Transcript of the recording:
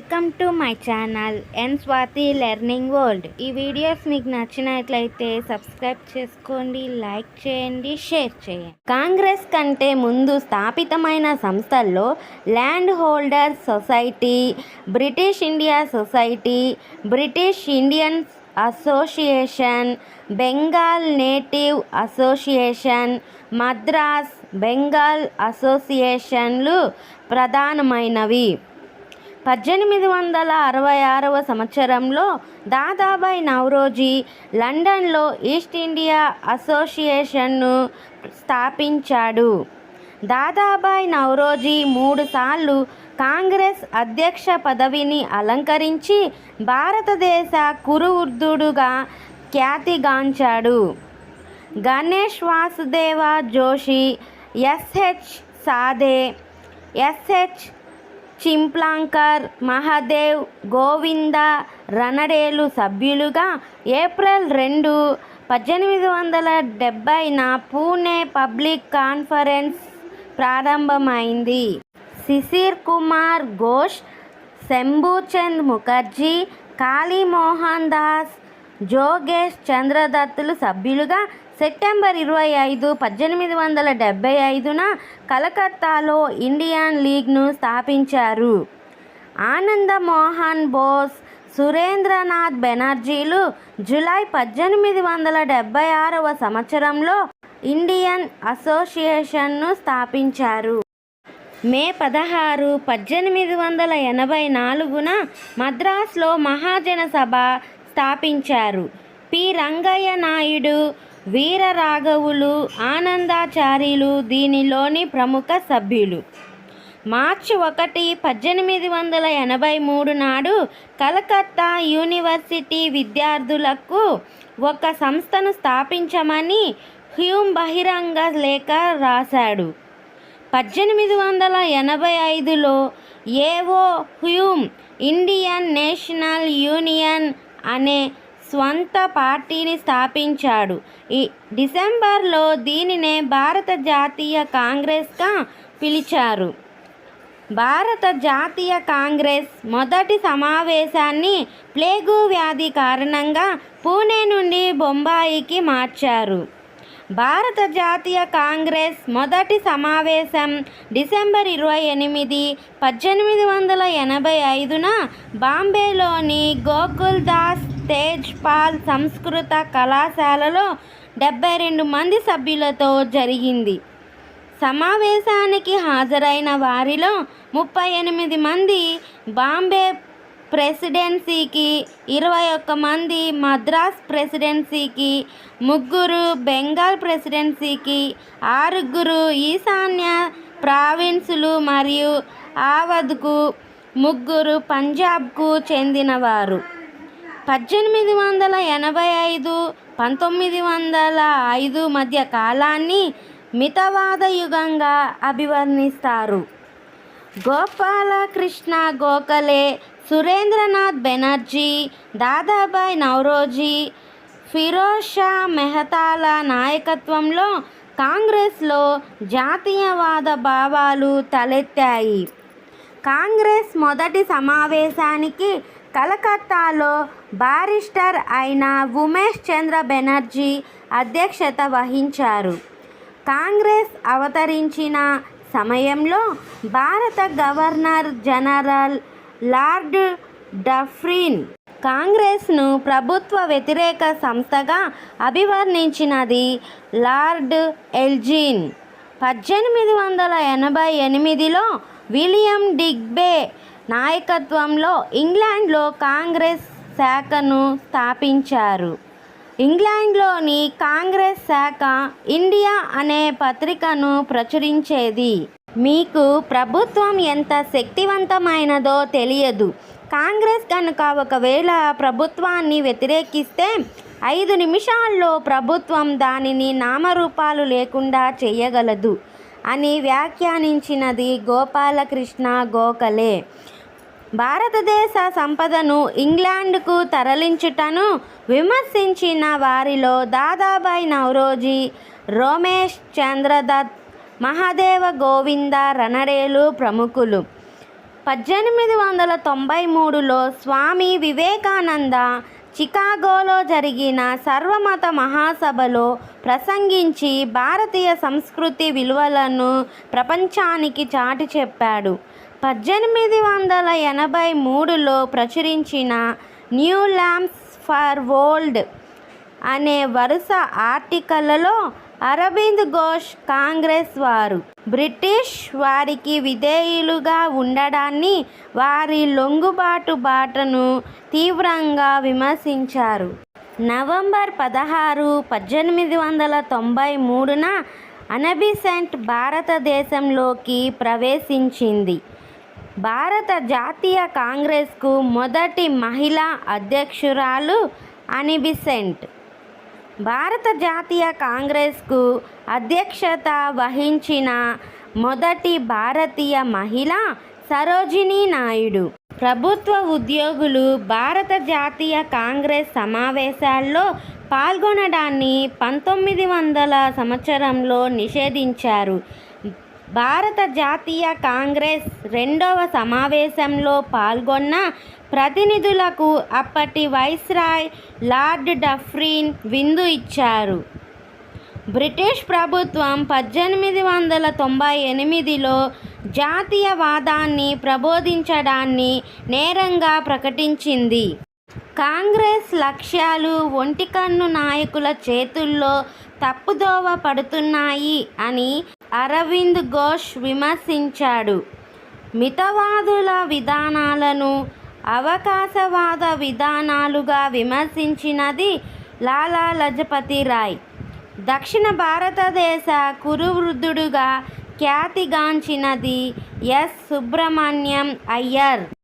Welcome to my channel N Swathi learning world ఈ videos మీకు నచ్చినట్లయితే సబ్స్క్రైబ్ చేసుకోండి లైక్ చేయండి షేర్ చేయండి. కాంగ్రెస్ కంటే ముందు స్థాపితమైన సంస్థల్లో land holder society British India society British Indian association Bengal native association Madras Bengal అసోసియేషన్లు ప్రధానమైనవి. పద్దెనిమిది వందల అరవై ఆరవ సంవత్సరంలో దాదాబాయ్ నవరోజీ లండన్లో ఈస్ట్ ఇండియా అసోసియేషన్ను స్థాపించాడు. దాదాబాయ్ నవరోజీ మూడుసార్లు కాంగ్రెస్ అధ్యక్ష పదవిని అలంకరించి భారతదేశ కురువృద్ధుడుగా ఖ్యాతిగాంచాడు. గణేష్ వాసుదేవ జోషి ఎస్హెచ్ సాదే ఎస్హెచ్ చింప్లాంకర్ మహాదేవ్ గోవింద రణడేలు సభ్యులుగా ఏప్రిల్ రెండు పద్దెనిమిది వందల డెబ్బైన పూణే పబ్లిక్ కాన్ఫరెన్స్ ప్రారంభమైంది. శిశిర్ కుమార్ ఘోష్ శంభుచంద్ ముఖర్జీ కాళీమోహన్ దాస్ జోగేష్ చంద్రదత్తులు సభ్యులుగా సెప్టెంబర్ ఇరవై ఐదు పద్దెనిమిది వందల డెబ్బై ఐదున కలకత్తాలో ఇండియన్ లీగ్ను స్థాపించారు. ఆనంద మోహన్ బోస్ సురేంద్రనాథ్ బెనర్జీలు జూలై పద్దెనిమిది వందల డెబ్బై ఆరవ సంవత్సరంలో ఇండియన్ అసోసియేషన్ను స్థాపించారు. మే పదహారు పద్దెనిమిది వందల ఎనభై నాలుగున మద్రాసులో మహాజన సభ స్థాపించారు. పి. రంగయ్య నాయుడు వీరరాఘవులు ఆనందాచార్యులు దీనిలోని ప్రముఖ సభ్యులు. మార్చి ఒకటి పద్దెనిమిది వందల ఎనభై మూడు నాడు కలకత్తా యూనివర్సిటీ విద్యార్థులకు ఒక సంస్థను స్థాపించమని హ్యూమ్ బహిరంగ లేఖ రాశాడు. పద్దెనిమిది వందల ఎనభై ఐదులో ఏవో హ్యూమ్ ఇండియన్ నేషనల్ యూనియన్ అనే స్వంత పార్టీని స్థాపించాడు. ఈ డిసెంబర్లో దీనినే భారత జాతీయ కాంగ్రెస్గా పిలిచారు. భారత జాతీయ కాంగ్రెస్ మొదటి సమావేశాన్ని ప్లేగు వ్యాధి కారణంగా పూణే నుండి బొంబాయికి మార్చారు. భారత జాతీయ కాంగ్రెస్ మొదటి సమావేశం డిసెంబర్ ఇరవై ఎనిమిది పద్దెనిమిది వందల ఎనభై ఐదున బాంబేలోని గోకుల్ దాస్ తేజ్ పాల్ సంస్కృత కళాశాలలో డెబ్బై రెండు మంది సభ్యులతో జరిగింది. సమావేశానికి హాజరైన వారిలో ముప్పై ఎనిమిది మంది బాంబే ప్రెసిడెన్సీకి ఇరవై ఒక్క మంది మద్రాస్ ప్రెసిడెన్సీకి ముగ్గురు బెంగాల్ ప్రెసిడెన్సీకి ఆరుగురు ఈశాన్య ప్రావిన్సులు మరియు ఆవద్కు ముగ్గురు పంజాబ్కు చెందినవారు. పద్దెనిమిది వందల ఎనభై ఐదు పంతొమ్మిది వందల ఐదు మధ్య కాలాన్ని మితవాద యుగంగా అభివర్ణిస్తారు. గోపాలకృష్ణ గోఖలే సురేంద్రనాథ్ బెనర్జీ దాదాబాయ్ నవరోజీ ఫిరోజ్ షా మెహతాల నాయకత్వంలో కాంగ్రెస్లో జాతీయవాద భావాలు తలెత్తాయి. కాంగ్రెస్ మొదటి సమావేశానికి కలకత్తాలో బారిస్టర్ అయిన ఉమేష్ చంద్ర బెనర్జీ అధ్యక్షత వహించారు. కాంగ్రెస్ అవతరించిన సమయంలో భారత గవర్నర్ జనరల్ లార్డ్ డఫ్రిన్. కాంగ్రెస్ను ప్రభుత్వ వ్యతిరేక సంస్థగా అభివర్ణించినది లార్డ్ ఎల్జిన్. పద్దెనిమిది వందల ఎనభై ఎనిమిదిలో విలియం డిగ్బే నాయకత్వంలో ఇంగ్లాండ్లో కాంగ్రెస్ శాఖను స్థాపించారు. ఇంగ్లాండ్లోని కాంగ్రెస్ శాఖ ఇండియా అనే పత్రికను ప్రచురించేది. మీకు ప్రభుత్వం ఎంత శక్తివంతమైనదో తెలియదు. కాంగ్రెస్ కనుక ఒకవేళ ప్రభుత్వాన్ని వ్యతిరేకిస్తే ఐదు నిమిషాల్లో ప్రభుత్వం దానిని నామరూపాలు లేకుండా చేయగలదు అని వ్యాఖ్యానించినది గోపాలకృష్ణ గోఖలే. భారతదేశ సంపదను ఇంగ్లాండ్కు తరలించుటను విమర్శించిన వారిలో దాదాబాయ్ నవరోజీ రోమేష్ చంద్రదత్ మహాదేవ గోవింద రణడేలు ప్రముఖులు. పద్దెనిమిది వందల తొంభై మూడులో స్వామి వివేకానంద చికాగోలో జరిగిన సర్వమత మహాసభలో ప్రసంగించి భారతీయ సంస్కృతి విలువలను ప్రపంచానికి చాటి చెప్పాడు. పద్దెనిమిది వందల ఎనభై మూడులో ప్రచురించిన న్యూ ల్యాంప్స్ ఫర్ వరల్డ్ అనే వరుస ఆర్టికల్లలో అరవింద్ ఘోష్ కాంగ్రెస్ వారు. బ్రిటిష్ వారికి విధేయులుగా ఉండడాన్ని వారి లొంగుబాటు బాటను తీవ్రంగా విమర్శించారు. నవంబర్ పదహారు పద్దెనిమిది వందల తొంభై మూడున అనబిసెంట్ భారతదేశంలోకి ప్రవేశించింది. భారత జాతీయ కాంగ్రెస్కు మొదటి మహిళా అధ్యక్షురాలు అనిబిసెంట్. భారత జాతీయ కాంగ్రెస్కు అధ్యక్షత వహించిన మొదటి భారతీయ మహిళ సరోజినీ నాయుడు. ప్రభుత్వ ఉద్యోగులు భారత జాతీయ కాంగ్రెస్ సమావేశాల్లో పాల్గొనడాన్ని పంతొమ్మిది వందల సంవత్సరంలో నిషేధించారు. భారత జాతీయ కాంగ్రెస్ రెండవ సమావేశంలో పాల్గొన్న ప్రతినిధులకు అప్పటి వైస్రాయ్ లార్డ్ డఫ్రిన్ విందు ఇచ్చారు. బ్రిటిష్ ప్రభుత్వం పద్దెనిమిది వందల తొంభై ఎనిమిదిలో జాతీయవాదాన్ని ప్రబోధించడాన్ని నేరంగా ప్రకటించింది. కాంగ్రెస్ లక్ష్యాలు ఒంటికన్ను నాయకుల చేతుల్లో తప్పుదోవ పడుతున్నాయి అని అరవింద్ ఘోష్ విమర్శించాడు. మితవాదుల విధానాలను అవకాశవాద విధానాలుగా విమర్శించినది లాలా లజపతి రాయ్. దక్షిణ భారతదేశ కురువృద్ధుడుగా ఖ్యాతిగాంచినది ఎస్ సుబ్రహ్మణ్యం అయ్యర్.